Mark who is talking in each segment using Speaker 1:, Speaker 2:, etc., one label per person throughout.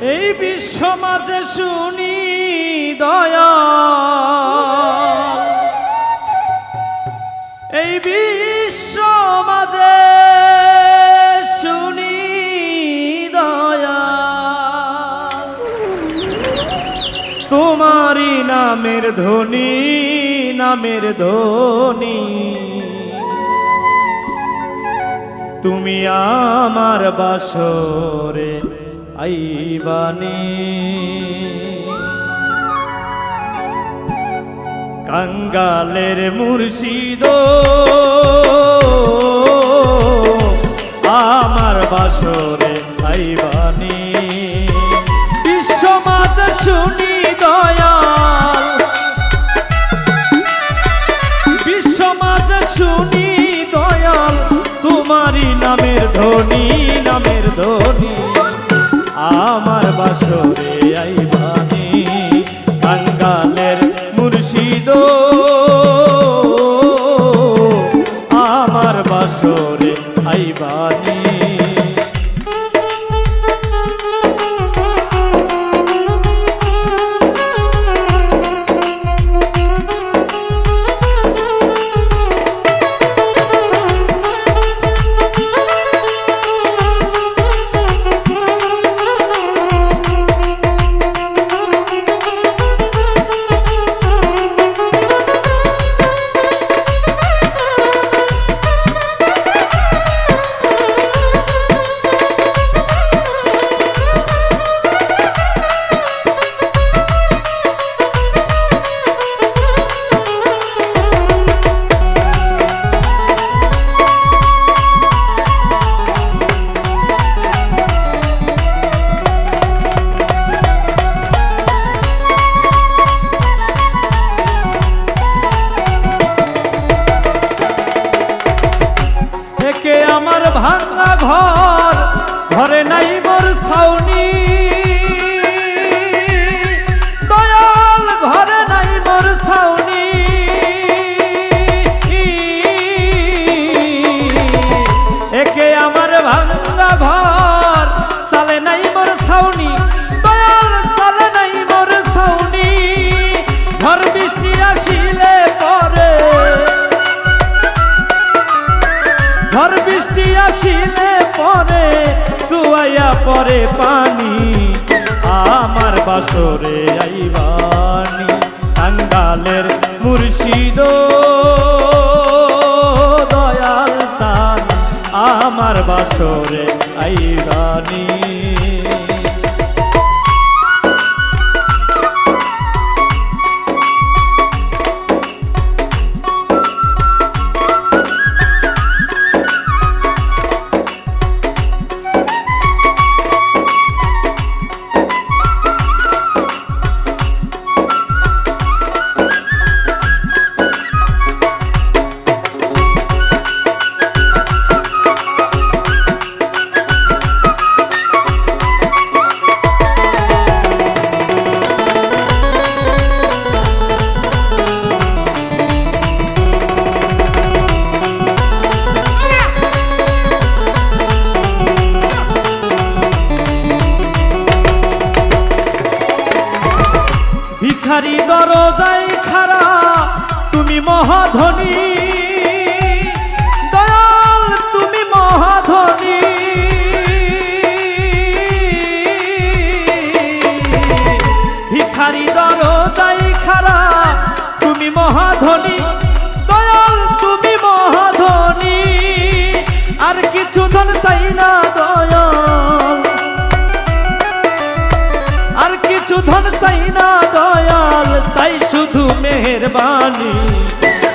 Speaker 1: এই বিশ্ব মাঝে শুনি দয়া এই বিশ্ব মাঝে শুনি দয়া তোমারই নামের ধ্বনি নামের ধ্বনি। তুমি আমার বাসরে আইবানি। কাঙ্গালের মুর্শিদ, আমার বাসরে আইবানি। বিশ্ব শুনি দয়াল। বিশ্ব শুনি দয়াল। তোমারই নামের ধ্বনি নামের ধ্বনি। বাসরে আমার ভাঙা ঘর ঘরে নাই পানি আমার বাসরে আইবানি টাঙ্গালের মুর্শিদ দয়াল চান আমার বাসরে আইবানি। মেহরবানি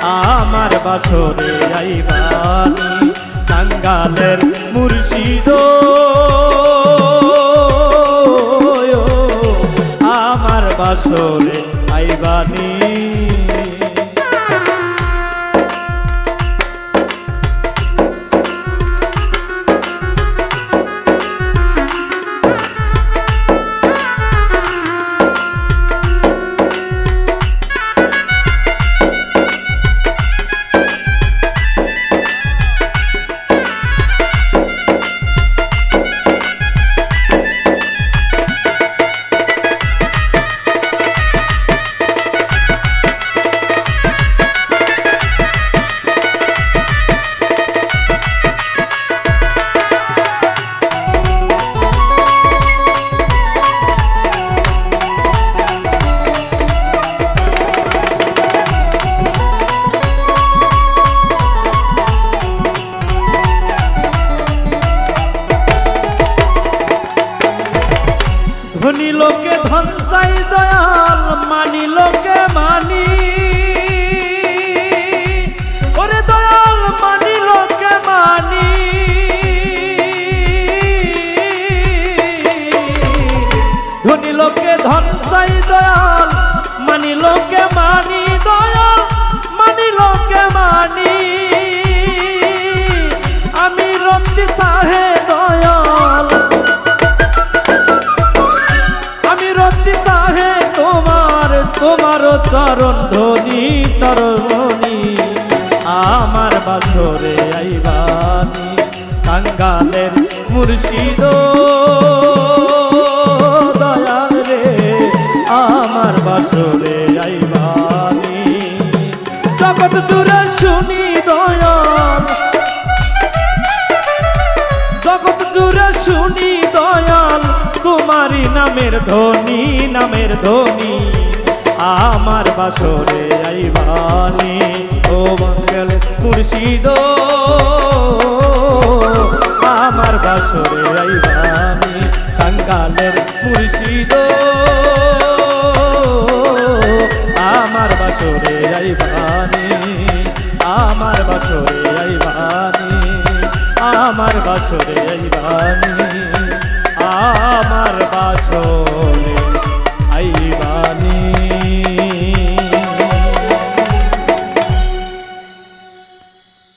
Speaker 1: আমার বাসরে আইবানি টাঙ্গালের মুর্শিদ। আমার বাসরে আইবানি। চাই দয়াল, মানি লোকে মানি। ওরে দয়াল, মানি লোকে মানি। ধনী লোকে ধন চাই দয়াল, মানি লোকে মানি। কাঙ্গালের মুর্শিদ, দয়াল রে, আমার বাসরে আইবানি জগৎ জুড়ে শুনি দয়াল। জগৎ জুড়ে শুনি দয়াল, তোমারই নামের ধ্বনি নামের ধ্বনি, আমার বাসরে আইবানি ও মঙ্গল মুর্শিদ আমার বাসরে আইবানি কাঙ্গালের মুর্শিদ আমার বাসরে আইবানি আমার বাসরে আইবানি আমার বাসরে আইবানি আমার